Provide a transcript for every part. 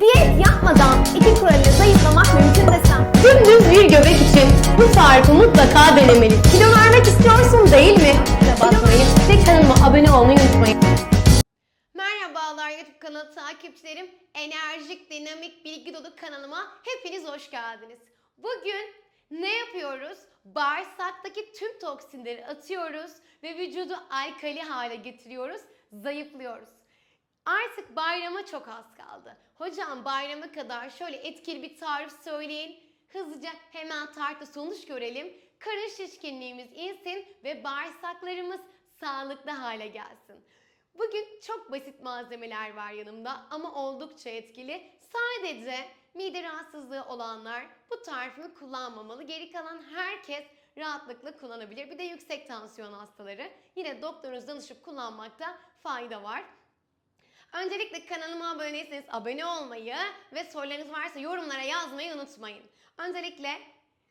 Diyet yapmadan iki kuralıyla zayıflamak mümkün desem. Dümdüz bir göbek için bu tarifi mutlaka denemelisin. Kilo vermek istiyorsun değil mi? Ve basmayı ve kanalıma abone olmayı unutmayın. Merhabalar YouTube kanalı takipçilerim. Enerjik, dinamik, bilgi dolu kanalıma hepiniz hoş geldiniz. Bugün ne yapıyoruz? Bağırsaktaki tüm toksinleri atıyoruz ve vücudu alkali hale getiriyoruz, zayıflıyoruz. Artık bayrama çok az kaldı. Hocam bayrama kadar şöyle etkili bir tarif söyleyin. Hızlıca hemen tartı sonuç görelim. Karın şişkinliğimiz insin ve bağırsaklarımız sağlıklı hale gelsin. Bugün çok basit malzemeler var yanımda ama oldukça etkili. Sadece mide rahatsızlığı olanlar bu tarifimi kullanmamalı. Geri kalan herkes rahatlıkla kullanabilir. Bir de yüksek tansiyon hastaları yine doktorunuza danışıp kullanmakta fayda var. Öncelikle kanalıma abone değilseniz abone olmayı ve sorularınız varsa yorumlara yazmayı unutmayın. Öncelikle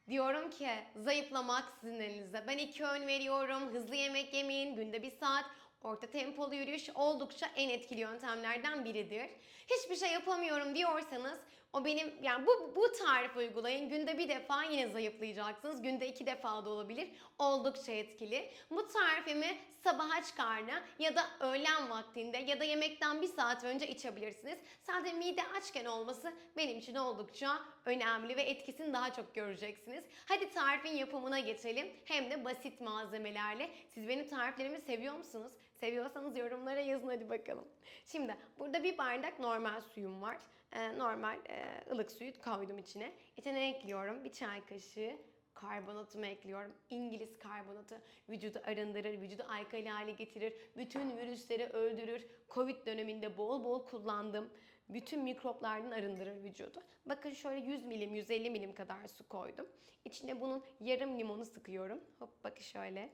diyorum ki zayıflamak sizin elinizde. Ben iki öğün veriyorum. Hızlı yemek yemeyin. Günde bir saat. Orta tempolu yürüyüş oldukça en etkili yöntemlerden biridir. Hiçbir şey yapamıyorum diyorsanız o benim yani bu bu tarif uygulayın. Günde bir defa yine zayıflayacaksınız. Günde iki defa da olabilir. Oldukça etkili. Bu tarifimi sabah aç karnına ya da öğlen vaktinde ya da yemekten bir saat önce içebilirsiniz. Sadece mide açken olması benim için oldukça önemli ve etkisini daha çok göreceksiniz. Hadi tarifin yapımına geçelim. Hem de basit malzemelerle. Siz benim tariflerimi seviyor musunuz? Seviyorsanız yorumlara yazın hadi bakalım. Şimdi burada bir bardak normal suyum var. Ee, normal e, ılık suyu koydum içine. İçine ekliyorum bir çay kaşığı karbonatımı ekliyorum. İngiliz karbonatı vücudu arındırır, vücudu alkali hale getirir, bütün virüsleri öldürür. Covid döneminde bol bol kullandım. Bütün mikroplardan arındırır vücudu. Bakın şöyle 100 milim, 150 milim kadar su koydum. İçine bunun yarım limonu sıkıyorum. Hop bakın şöyle.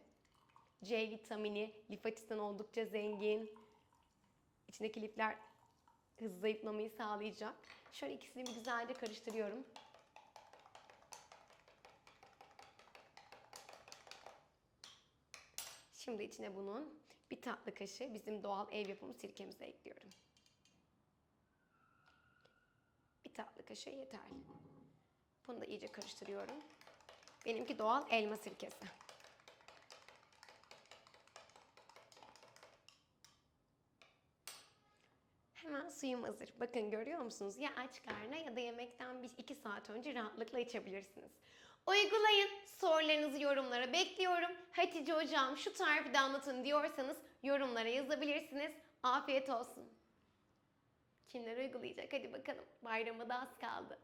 C vitamini, lif açısından oldukça zengin. İçindeki lifler hızlı zayıflamayı sağlayacak. Şöyle ikisini bir güzelce karıştırıyorum. Şimdi içine bunun bir tatlı kaşığı bizim doğal ev yapımı sirkemizi ekliyorum. Bir tatlı kaşığı yeterli. Bunu da iyice karıştırıyorum. Benimki doğal elma sirkesi. Hemen suyum hazır. Bakın görüyor musunuz? Ya aç karnına ya da yemekten bir iki saat önce rahatlıkla içebilirsiniz. Uygulayın. Sorularınızı yorumlara bekliyorum. Hatice hocam şu tarifi de anlatın diyorsanız yorumlara yazabilirsiniz. Afiyet olsun. Kimler uygulayacak? Hadi bakalım. Bayrama da az kaldı.